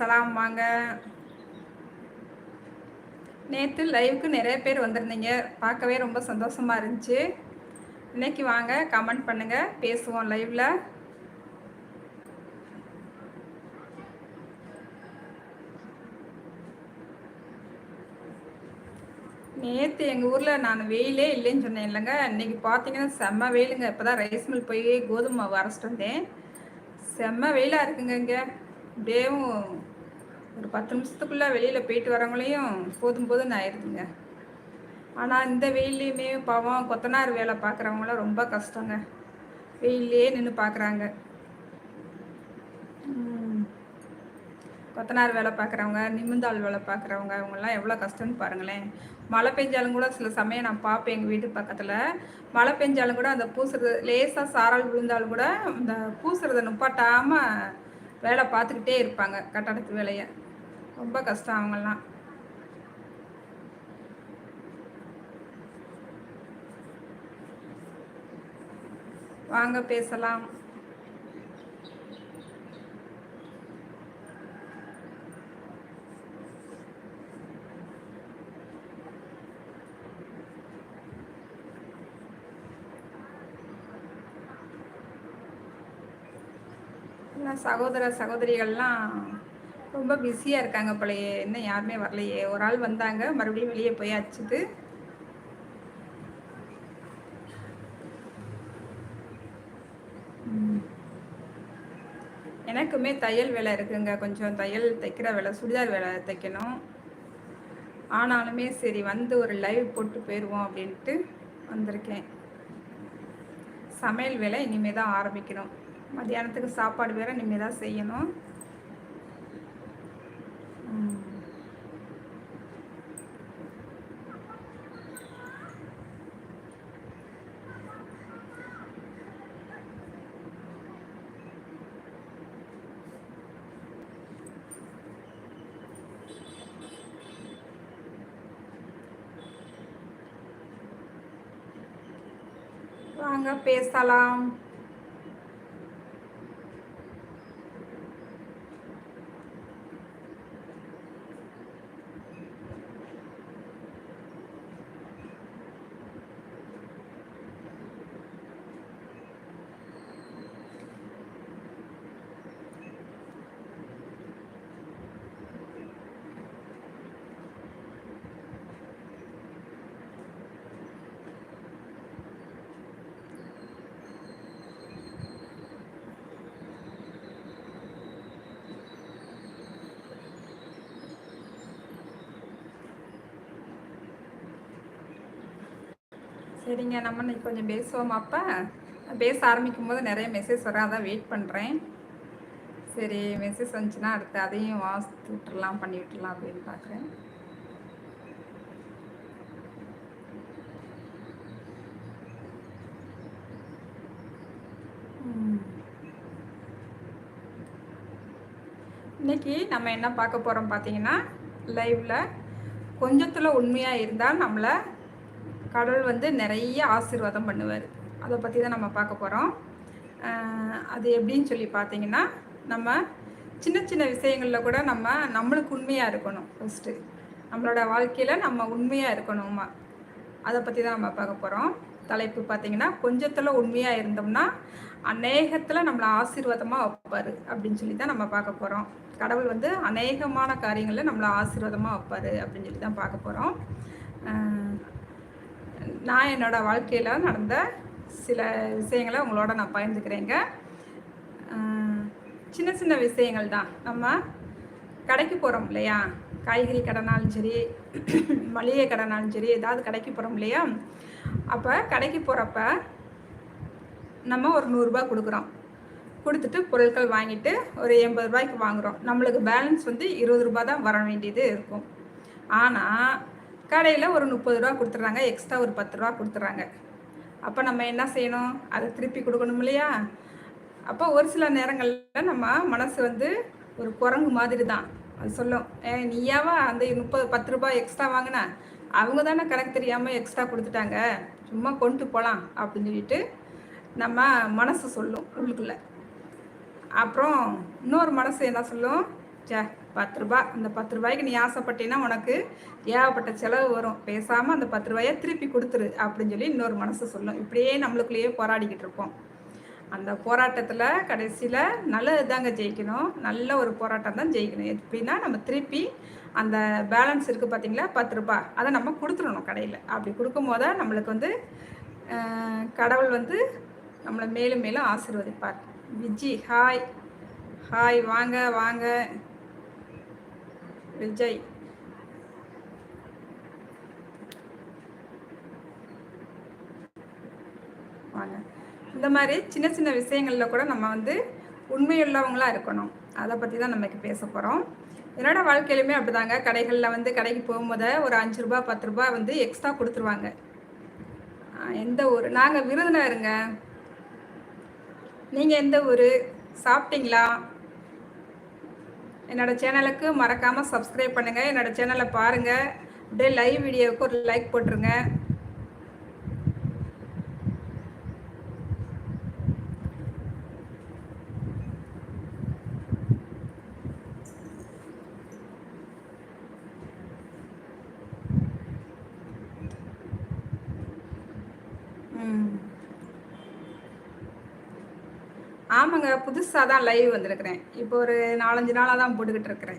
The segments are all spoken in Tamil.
சலாம் வாங்க. நேற்று லைவுக்கு நிறைய பேர் வந்திருந்தீங்க. பார்க்கவே ரொம்ப சந்தோஷமாக இருந்துச்சு. இன்னைக்கு வாங்க கமெண்ட் பண்ணுங்க பேசுவோம் லைவ்ல நேற்று எங்கள் ஊரில் நான் வெயிலே இல்லைன்னு சொன்னேன் இல்லைங்க. இன்னைக்கு பார்த்தீங்கன்னா செம்ம வெயிலுங்க. இப்போ தான் ரைஸ் மில் போய் கோதுமை மாவு அரைச்சிட்டு வந்தேன். செம்ம வெயிலாக இருக்குங்க இங்கே. அப்படியேவும் ஒரு பத்து நிமிஷத்துக்குள்ளே வெளியில் போயிட்டு வரவங்களையும் போதும் போதும் ஆயிடுதுங்க ஆனால் இந்த வெயிலையுமே பாவம் கொத்தனார் வேலை பார்க்குறவங்களாம் ரொம்ப கஷ்டங்க. வெயிலே நின்று பார்க்குறாங்க கொத்தனார் வேலை பார்க்குறவங்க நிமிந்தாள் வேலை பார்க்குறவங்க அவங்கெல்லாம் எவ்வளோ கஷ்டம்னு பாருங்களேன். மழை பெஞ்சாலும் கூட சில சமயம் நான் பார்ப்பேன் எங்கள் வீட்டு பக்கத்தில். மழை பெஞ்சாலும் கூட அந்த பூசுறது லேசாக சாரால் விழுந்தாலும் கூட அந்த பூசுறதை நுப்பாட்டாமல் வேலை பார்த்துக்கிட்டே இருப்பாங்க. கட்டடத்து வேலையை. ரொம்ப கஷ்டம் அவங்கெல்லாம். வாங்க பேசலாம். சகோதர சகோதரிகள்லாம் ரொம்ப பிஸியாக இருக்காங்க போலயே. இன்னும் யாருமே வரலையே. ஒரு ஆள் வந்தாங்க. மறுபடியும் வெளியே போயாச்சுது ம். எனக்குமே தையல் வேலை இருக்குங்க. கொஞ்சம் தையல் தைக்கிற வேலை சுடிதார் வேலை தைக்கணும். ஆனாலுமே சரி வந்து ஒரு லைவ் போட்டு போயிடுவோம் அப்படின்ட்டு வந்திருக்கேன். சமையல் வேலை இனிமே தான் ஆரம்பிக்கணும். மத்தியானத்துக்கு சாப்பாடு வேற இனிமே தான் செய்யணும். வாங்க பேசலாம். சரிங்க நம்ம இன்னைக்கு கொஞ்சம் பேசுவோம் அப்போ. பேச ஆரம்பிக்கும் போது நிறைய மெசேஜ் வர அதான் வெயிட் பண்ணுறேன் சரி மெசேஜ் வந்துச்சுன்னா அடுத்து அதையும் வாசித்து விட்டுலாம் பண்ணி விட்டுலாம் அப்படின்னு பார்க்குறேன் இன்னைக்கு நம்ம என்ன பார்க்க போகிறோம் பார்த்தீங்கன்னா லைவில் கொஞ்சத்தில் உண்மையாக இருந்தால் நம்மளை கடவுள் வந்து நிறைய ஆசீர்வாதம் பண்ணுவார். அதை பற்றி தான் நம்ம பார்க்க போகிறோம் அது எப்படின்னு சொல்லி பார்த்தீங்கன்னா நம்ம சின்ன சின்ன விஷயங்களில் கூட நம்ம நம்மளுக்கு உண்மையாக இருக்கணும் ஃபஸ்ட்டு நம்மளோட வாழ்க்கையில் நம்ம உண்மையாக இருக்கணுமா? அதை பற்றி தான் நம்ம பார்க்க போகிறோம் தலைப்பு பார்த்தீங்கன்னா கொஞ்சத்தில் உண்மையாக இருந்தோம்னா அநேகத்தில் நம்மளை ஆசீர்வாதமாக வைப்பார் அப்படின்னு சொல்லி தான் நம்ம பார்க்க போகிறோம் கடவுள் வந்து அநேகமான காரியங்களில் நம்மளை ஆசீர்வாதமாக வைப்பார் அப்படின்னு சொல்லி தான் பார்க்க போகிறோம் நான் என்னோடய வாழ்க்கையில் நடந்த சில விஷயங்களை உங்களோட நான் பகிர்ந்துக்கிறேங்க. சின்ன சின்ன விஷயங்கள் தான். நம்ம கடைக்கு போகிறோம் இல்லையா? காய்கறி கடைனாலும் சரி மளிகை கடைனாலும் சரி ஏதாவது கடைக்கு போகிறோம் இல்லையா? அப்போ கடைக்கு போகிறப்ப நம்ம ஒரு நூறுரூபா கொடுக்குறோம். கொடுத்துட்டு பொருட்கள் வாங்கிட்டு ஒரு எண்பது ரூபாய்க்கு வாங்குகிறோம் நம்மளுக்கு பேலன்ஸ் வந்து இருபது ரூபா தான் வர வேண்டியது இருக்கும். ஆனால் கடையில் ஒரு முப்பது ரூபா கொடுத்துட்றாங்க எக்ஸ்ட்ரா ஒரு பத்து ரூபா கொடுத்துட்றாங்க அப்போ நம்ம என்ன செய்யணும்? அதை திருப்பி கொடுக்கணும் இல்லையா? அப்போ ஒரு சில நேரங்களில் நம்ம மனசு வந்து ஒரு குரங்கு மாதிரி தான். அது சொல்லும் ஏ நீயாவா அந்த முப்பது பத்து ரூபாய் எக்ஸ்ட்ரா வாங்கினா? அவங்க தானே கணக்கு தெரியாமல் எக்ஸ்ட்ரா கொடுத்துட்டாங்க. சும்மா கொண்டு போகலாம் அப்படின்னு சொல்லிட்டு நம்ம மனசு சொல்லும் உள்ளுக்குள்ளே. அப்புறம் இன்னொரு மனசு என்ன சொல்லும்? சே பத்து ரூபாய் அந்த பத்து ரூபாய்க்கு நீ ஆசைப்பட்டீங்கன்னா உனக்கு ஏகப்பட்ட செலவு வரும். பேசாமல் அந்த பத்து ரூபாயை திருப்பி கொடுத்துரு அப்படின்னு சொல்லி இன்னொரு மனசு சொல்லும். இப்படியே நம்மளுக்குள்ளேயே போராடிக்கிட்டு இருப்போம் அந்த போராட்டத்தில் கடைசியில் நல்லது தாங்க ஜெயிக்கணும். நல்ல ஒரு போராட்டம் தான் ஜெயிக்கணும். எப்படின்னா நம்ம திருப்பி அந்த பேலன்ஸ் இருக்குது பார்த்தீங்களா பத்து ரூபாய் அதை நம்ம கொடுத்துடணும் கடையில். அப்படி கொடுக்கும் போது நம்மளுக்கு வந்து கடவுள் வந்து நம்மளை மேலும் மேலும் ஆசீர்வதிப்பார். விஜி ஹாய் ஹாய் வாங்க வாங்க. விஜய். வாங்க. இந்த மாதிரி சின்ன சின்ன விஷயங்களில் கூட நம்ம வந்து உண்மையுள்ளவங்களாக இருக்கணும். அதை பற்றி தான் நமக்கு பேச போகிறோம் என்னோட வாழ்க்கையிலுமே அப்படிதாங்க. கடைகளில் வந்து கடைக்கு போகும்போது ஒரு அஞ்சு ரூபா பத்து ரூபா வந்து எக்ஸ்ட்ரா கொடுத்துருவாங்க. எந்த ஊர் நாங்கள் விருதுனருங்க நீங்கள் எந்த ஊர்? சாப்பிட்டீங்களா? என்னோட சேனலுக்கு மறக்காமல் சப்ஸ்கிரைப் பண்ணுங்கள் என்னோட சேனலை பாருங்கள் அப்படியே லைவ் வீடியோவுக்கு ஒரு லைக் போட்டுருங்க. புதுசாக தான் லைவ் வந்திருக்கிறேன். இப்போ ஒரு நாலஞ்சு நாளாக தான் போட்டுக்கிட்டு இருக்கிறேன்.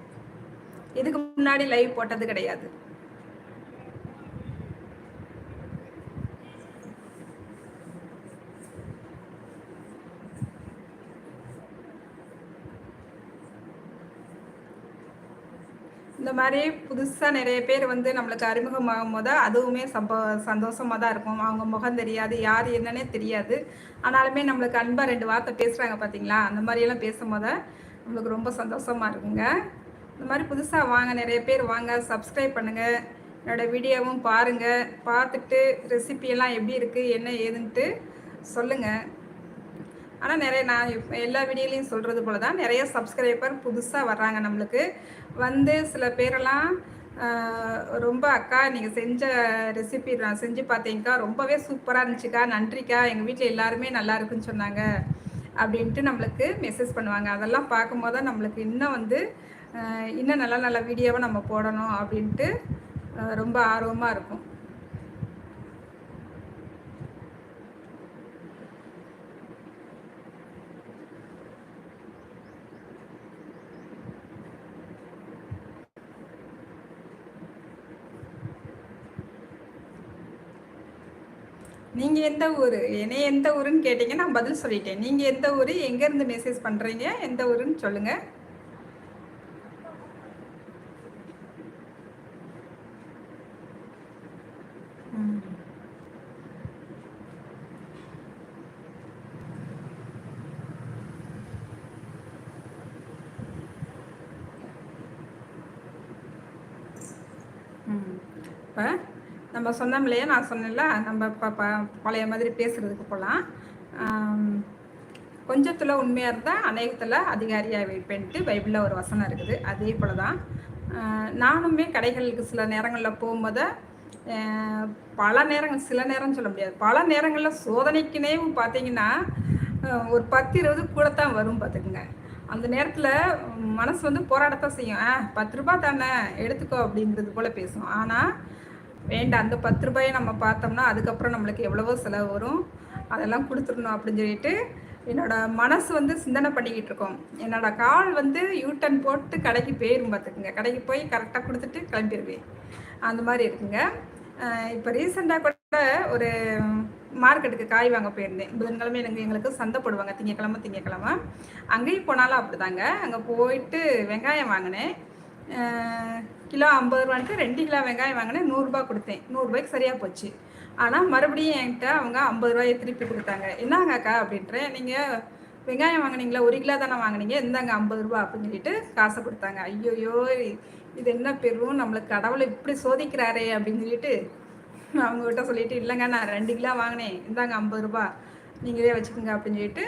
இதுக்கு முன்னாடி லைவ் போட்டது கிடையாது. இந்த மாதிரி புதுசாக நிறைய பேர் வந்து நம்மளுக்கு அறிமுகமாகும் போது அதுவுமே சம்ப சந்தோஷமாக தான் இருக்கும். அவங்க முகம் தெரியாது யார் என்னன்னே தெரியாது. ஆனாலுமே நம்மளுக்கு அன்பாக ரெண்டு வார்த்தை பேசுகிறாங்க பார்த்தீங்களா அந்த மாதிரியெல்லாம் பேசும்போது நம்மளுக்கு ரொம்ப சந்தோஷமாக இருக்குங்க. இந்த மாதிரி புதுசாக வாங்க நிறைய பேர் வாங்க சப்ஸ்கிரைப் பண்ணுங்கள் என்னோடய வீடியோவும் பாருங்கள் பார்த்துட்டு ரெசிபியெல்லாம் எப்படி இருக்குது என்ன ஏதுன்ட்டு சொல்லுங்கள் ஆனால் நிறைய நான் எல்லா வீடியோலையும் சொல்கிறது போல தான் நிறைய சப்ஸ்கிரைபர் புதுசாக வர்றாங்க நம்மளுக்கு. வந்து சில பேரெல்லாம் ரொம்ப அக்கா நீங்கள் செஞ்ச ரெசிபி நான் செஞ்சு பார்த்தீங்கக்கா ரொம்பவே சூப்பராக இருந்துச்சுக்கா நன்றிக்கா எங்கள் வீட்டில் எல்லாருமே நல்லா இருக்குன்னு சொன்னாங்க. அப்படின்ட்டு நம்மளுக்கு மெசேஜ் பண்ணுவாங்க. அதெல்லாம் பார்க்கும்போது தான் நம்மளுக்கு இன்னும் வந்து இன்னும் நல்ல நல்ல வீடியோவை நம்ம போடணும் அப்படின்ட்டு ரொம்ப ஆர்வமாக இருக்கும். நீங்கள் எந்த ஊர்? என்னை எந்த ஊருன்னு கேட்டீங்க நான் பதில் சொல்லிட்டேன். நீங்கள் எந்த ஊர்? எங்கேருந்து மெசேஜ் பண்ணுறீங்க எந்த ஊருன்னு சொல்லுங்கள் இப்போ நம்ம சொன்னோம் இல்லையா? நான் சொன்னேன்ல நம்ம பழைய மாதிரி பேசுகிறதுக்கு போகலாம் கொஞ்சத்தில் உண்மையாக இருந்தால் அநேகத்தில் அதிகாரியாக வைப்பேன்ட்டு பைபிளில் ஒரு வசனம் இருக்குது. அதே போல் தான் நானுமே கடைகளுக்கு சில நேரங்களில் போகும்போது பல நேரங்கள் சில நேரம் சொல்ல முடியாது. பல நேரங்களில் சோதனைக்குனே பார்த்தீங்கன்னா ஒரு பத்து இருபது கூட தான் வரும் பார்த்துக்குங்க. அந்த நேரத்தில் மனசு வந்து போராடத்தான் செய்யும். ஆ பத்து ரூபா தானே எடுத்துக்கோ அப்படிங்கிறது போல் பேசும். ஆனால் வேண்டாம் அந்த பத்து ரூபாயை நம்ம பார்த்தோம்னா அதுக்கப்புறம் நம்மளுக்கு எவ்வளவோ செலவு வரும். அதெல்லாம் கொடுத்துடணும் அப்படின்னு சொல்லிட்டு என்னோட மனசு வந்து சிந்தனை பண்ணிக்கிட்டு இருக்கோம். என்னோட கால் வந்து யூட்டன் போட்டு கடைக்கு போயிரும் பார்த்துக்குங்க. கடைக்கு போய் கரெக்டாக கொடுத்துட்டு கிளம்பிடுவேன் அந்த மாதிரி இருக்குங்க. இப்போ ரீசெண்டாக கூட ஒரு மார்க்கெட்டுக்கு காய் வாங்க போயிருந்தேன். புதன்கிழமை எனக்கு எங்களுக்கு சந்தை போடுவாங்க. திங்கக்கிழமை திங்கக்கிழமை. அங்கேயும் போனாலும் அப்படிதாங்க. அங்கே போயிட்டு வெங்காயம் வாங்கினேன். கிலோ ஐம்பது ரூபான்ட்டு ரெண்டு கிலோ வெங்காயம் வாங்கினேன் நூறுரூபா கொடுத்தேன். நூறுரூபாய்க்கு சரியாக போச்சு. ஆனால் மறுபடியும் என்கிட்ட அவங்க ஐம்பது ரூபாயை திருப்பி கொடுத்தாங்க. என்னங்கக்கா அப்படின்றேன் நீங்கள் வெங்காயம் வாங்கினீங்களா? ஒரு கிலோ தானே வாங்கினீங்க. இந்தாங்க ஐம்பது ரூபா அப்படின்னு சொல்லிட்டு காசை கொடுத்தாங்க. ஐயோயோ இது என்ன பெரும் நம்மளுக்கு கடவுளை இப்படி சோதிக்கிறாரே அப்படின்னு சொல்லிட்டு அவங்ககிட்ட சொல்லிட்டு இல்லைங்க நான் ரெண்டு கிலோ வாங்கினேன். இந்தாங்க ஐம்பது ரூபா நீங்களே வச்சுக்கோங்க அப்படின்னு சொல்லிட்டு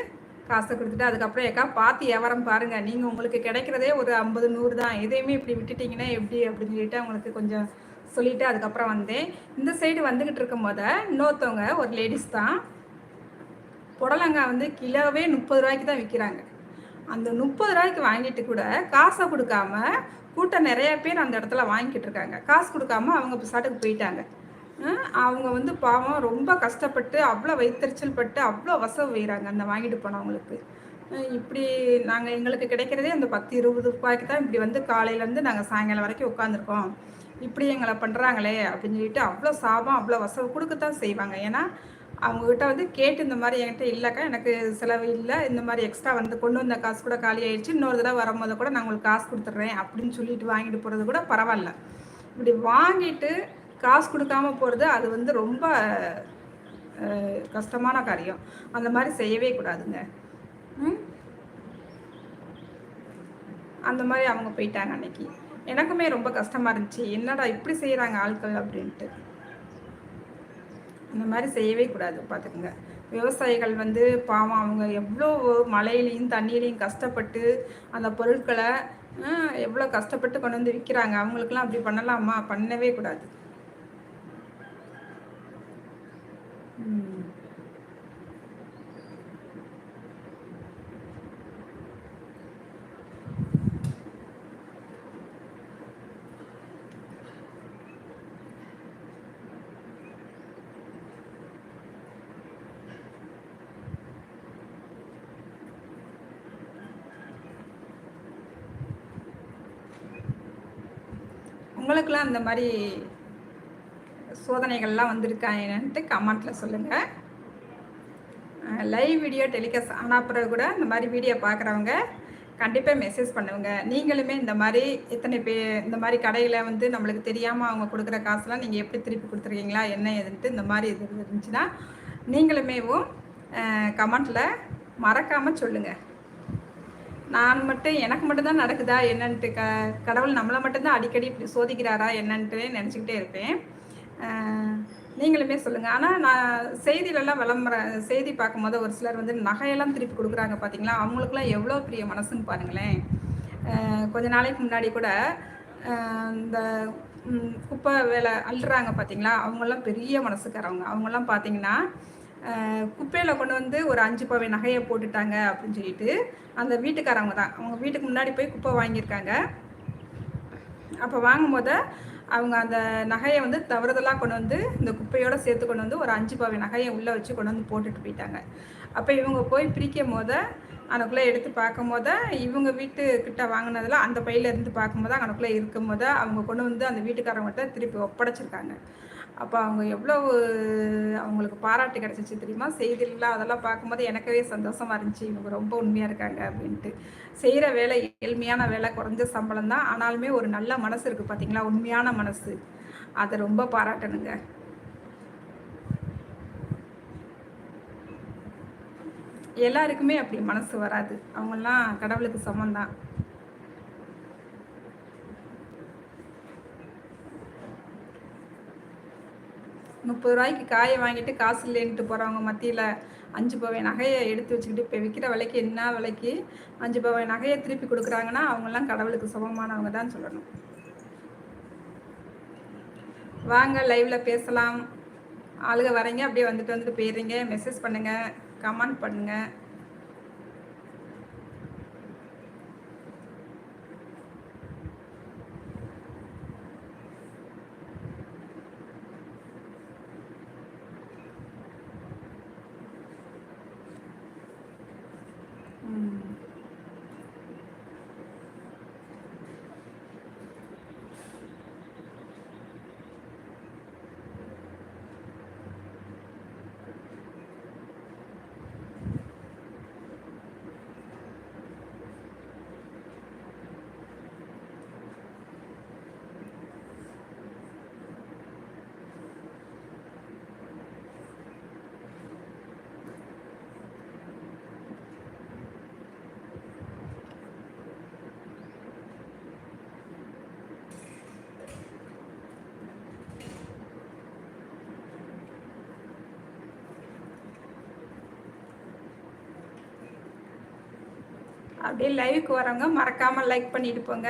காசை கொடுத்துட்டு அதுக்கப்புறம் ஏக்கா பார்த்து வியாபாரம் பாருங்கள் நீங்கள் உங்களுக்கு கிடைக்கிறதே ஒரு ஐம்பது நூறு தான். எதையுமே இப்படி விட்டுட்டிங்கன்னா எப்படி அப்படின்னு சொல்லிட்டு அவங்களுக்கு கொஞ்சம் சொல்லிவிட்டு அதுக்கப்புறம் வந்தேன். இந்த சைடு வந்துக்கிட்டு இருக்கும் போத இன்னொருத்தவங்க ஒரு லேடிஸ் தான் புடலங்காய் வந்து கிலோவே முப்பது ரூபாய்க்கு தான் விற்கிறாங்க அந்த முப்பது ரூபாய்க்கு வாங்கிட்டு கூட காசை கொடுக்காம கூட்டம் நிறைய பேர் அந்த இடத்துல வாங்கிக்கிட்டு இருக்காங்க. காசு கொடுக்காம அவங்க சாட்டுக்கு போயிட்டாங்க. அவங்க வந்து பாவம் ரொம்ப கஷ்டப்பட்டு அவ்வளோ வைத்தறிச்சல் பட்டு அவ்வளோ வசவு வைகிறாங்க அந்த வாங்கிட்டு போனவங்களுக்கு. இப்படி நாங்கள் எங்களுக்கு கிடைக்கிறதே அந்த பத்து இருபது ரூபாய்க்கு தான் இப்படி வந்து காலையிலேருந்து நாங்கள் சாயங்காலம் வரைக்கும் உட்காந்துருக்கோம் இப்படி எங்களை பண்ணுறாங்களே அப்படின்னு சொல்லிட்டு அவ்வளோ சாபம் அவ்வளோ வசவு கொடுக்கத்தான் செய்வாங்க. ஏன்னா அவங்கக்கிட்ட வந்து கேட்டு இந்த மாதிரி என்கிட்ட இல்லைக்கா எனக்கு செலவு இல்லை இந்த மாதிரி எக்ஸ்ட்ரா வந்து கொண்டு வந்த காசு கூட காலி ஆயிடுச்சு இன்னொரு தடவை வரும்போது கூட நான் உங்களுக்கு காசு கொடுத்துட்றேன் அப்படின்னு சொல்லிட்டு வாங்கிட்டு போகிறது கூட பரவாயில்ல. இப்படி வாங்கிட்டு காசு கொடுக்காம போகிறது அது வந்து ரொம்ப கஷ்டமான காரியம். அந்த மாதிரி செய்யவே கூடாதுங்க. அந்த மாதிரி அவங்க போயிட்டாங்க அன்னைக்கு. எனக்குமே ரொம்ப கஷ்டமாக இருந்துச்சு. என்னடா இப்படி செய்கிறாங்க ஆட்கள் அப்படின்ட்டு. இந்த மாதிரி செய்யவே கூடாது பார்த்துக்குங்க விவசாயிகள் வந்து பாவம் அவங்க எவ்வளோ மழையிலையும் தண்ணியிலையும் கஷ்டப்பட்டு அந்த பொருட்களை எவ்வளோ கஷ்டப்பட்டு கொண்டு வந்து விற்கிறாங்க அவங்களுக்கெல்லாம் அப்படி பண்ணலாமா? பண்ணவே கூடாது. உங்களுக்கெல்லாம் அந்த மாதிரி சோதனைகள்லாம் வந்திருக்கா என்னன்ட்டு கமெண்ட்டில் சொல்லுங்கள் லைவ் வீடியோ டெலிகாஸ்ட் ஆனால் பிறகு கூட இந்த மாதிரி வீடியோ பார்க்குறவங்க கண்டிப்பாக மெசேஜ் பண்ணுவங்க நீங்களுமே இந்த மாதிரி எத்தனை பே இந்த மாதிரி கடையில் வந்து நம்மளுக்கு தெரியாமல் அவங்க கொடுக்குற காசுலாம் நீங்கள் எப்படி திருப்பி கொடுத்துருக்கீங்களா என்ன எதுன்ட்டு இந்த மாதிரி இது இருந்துச்சுன்னா நீங்களுமேவும் கமெண்ட்டில் மறக்காமல் சொல்லுங்கள் நான் மட்டும் எனக்கு மட்டும்தான் நடக்குதா என்னன்ட்டு க கடவுள் நம்மளை மட்டும்தான் அடிக்கடி இப்படி சோதிக்கிறாரா என்னன்ட்டு நினச்சிக்கிட்டே இருப்பேன். நீங்களுமே சொல்லுங்கள் ஆனால் நான் செய்தியிலலாம் விளம்பர செய்தி பார்க்கும்போது ஒரு சிலர் வந்து நகையெல்லாம் திருப்பி கொடுக்குறாங்க பார்த்தீங்களா அவங்களுக்குலாம் எவ்வளோ பெரிய மனசுன்னு பாருங்களேன். கொஞ்ச நாளைக்கு முன்னாடி கூட இந்த குப்பை வேலை அள்ளுறாங்க பார்த்தீங்களா அவங்கெல்லாம் பெரிய மனசுக்காரவங்க. அவங்கெல்லாம் பார்த்தீங்கன்னா குப்பையில் கொண்டு வந்து ஒரு அஞ்சு பவை நகையை போட்டுட்டாங்க அப்படின்னு சொல்லிட்டு அந்த வீட்டுக்காரவங்க தான். அவங்க வீட்டுக்கு முன்னாடி போய் குப்பை வாங்கியிருக்காங்க. அப்போ வாங்கும் போது அவங்க அந்த நகையை வந்து தவறுதலாக கொண்டு வந்து இந்த குப்பையோட சேர்த்து கொண்டு வந்து ஒரு அஞ்சு பவை நகையை உள்ளே வச்சு கொண்டு வந்து போட்டுட்டு போயிட்டாங்க. அப்போ இவங்க போய் பிரிக்கும் போது அனுக்குள்ளே எடுத்து பார்க்கும் போது இவங்க வீட்டுக்கிட்ட வாங்கினதில் அந்த பையில இருந்து பார்க்கும்போது அங்கனுக்குள்ளே இருக்கும் போது அவங்க கொண்டு வந்து அந்த வீட்டுக்காரவங்கள்ட்ட திருப்பி ஒப்படைச்சிருக்காங்க. அப்போ அவங்க எவ்வளோ அவங்களுக்கு பாராட்டு கிடச்சிச்சு தெரியுமா? செய்திலாம் அதெல்லாம் பார்க்கும்போது எனக்கவே சந்தோஷமாக இருந்துச்சு. இவங்க ரொம்ப உண்மையாக இருக்காங்க அப்படின்ட்டு. செய்கிற வேலை எளிமையான வேலை குறைஞ்ச சம்பளம் தான். ஆனாலுமே ஒரு நல்ல மனசு இருக்குது பார்த்தீங்களா உண்மையான மனசு. அதை ரொம்ப பாராட்டணுங்க. எல்லாருக்குமே அப்படி மனசு வராது. அவங்கெல்லாம் கடவுளுக்கு சமந்தான் முப்பது ரூபாய்க்கு காயை வாங்கிட்டு காசு இல்லைன்ட்டு போகிறவங்க மத்தியில் அஞ்சு பவை நகையை எடுத்து வச்சுக்கிட்டு இப்போ விற்கிற விலைக்கு என்ன விலைக்கு அஞ்சு பவை நகையை திருப்பி கொடுக்குறாங்கன்னா அவங்கெல்லாம் கடவுளுக்கு சமமானவங்க தான் சொல்லணும். வாங்க லைவில் பேசலாம். ஆளுக வரீங்க அப்படியே வந்துட்டு வந்துட்டு போயிடுறீங்க. மெசேஜ் பண்ணுங்கள் கமெண்ட் பண்ணுங்கள் அப்படியே லைவுக்கு வரவங்க மறக்காமல் லைக் பண்ணிட்டு போங்க.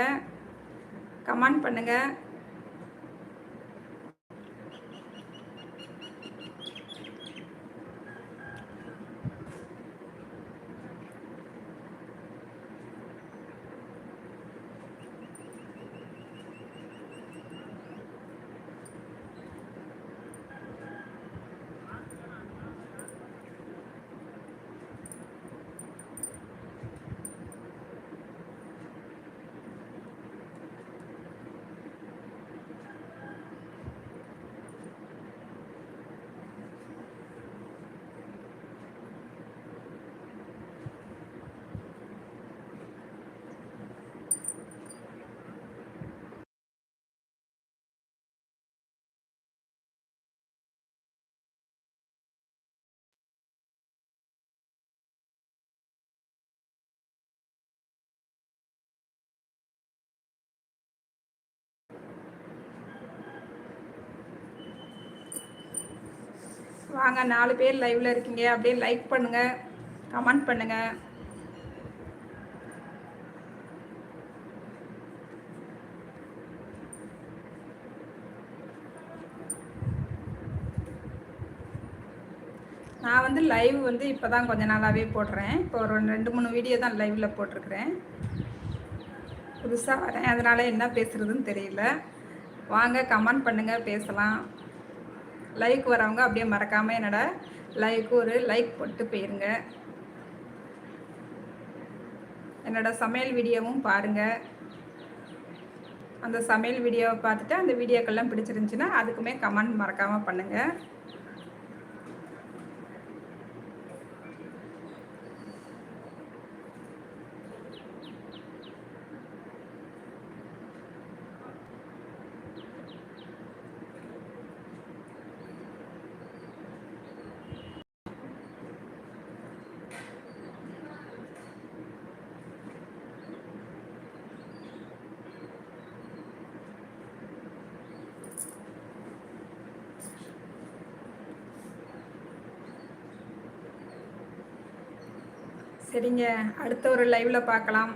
கமெண்ட் பண்ணுங்கள் வாங்க நாலு பேர் லைவில் இருக்கீங்க. அப்படியே லைக் பண்ணுங்கள் கமெண்ட் பண்ணுங்கள் நான் வந்து லைவ் வந்து இப்போ தான் கொஞ்ச நாளாகவே போடுறேன். இப்போ ஒரு ரெண்டு மூணு வீடியோ தான் லைவில் போட்டிருக்கிறேன். புதுசாக வரேன். அதனால் என்ன பேசுகிறதுன்னு தெரியல. வாங்க கமெண்ட் பண்ணுங்கள் பேசலாம். லைக் வரவங்க அப்படியே மறக்காமல் என்னோட லைக்கு ஒரு லைக் போட்டு போயிருங்க. என்னோட சமையல் வீடியோவும் பாருங்கள் அந்த சமையல் வீடியோவை பார்த்துட்டு அந்த வீடியோக்கெல்லாம் பிடிச்சிருந்துச்சின்னா அதுக்குமே கமெண்ட் மறக்காமல் பண்ணுங்கள் சரிங்க. அடுத்த ஒரு லைவில் பார்க்கலாம்.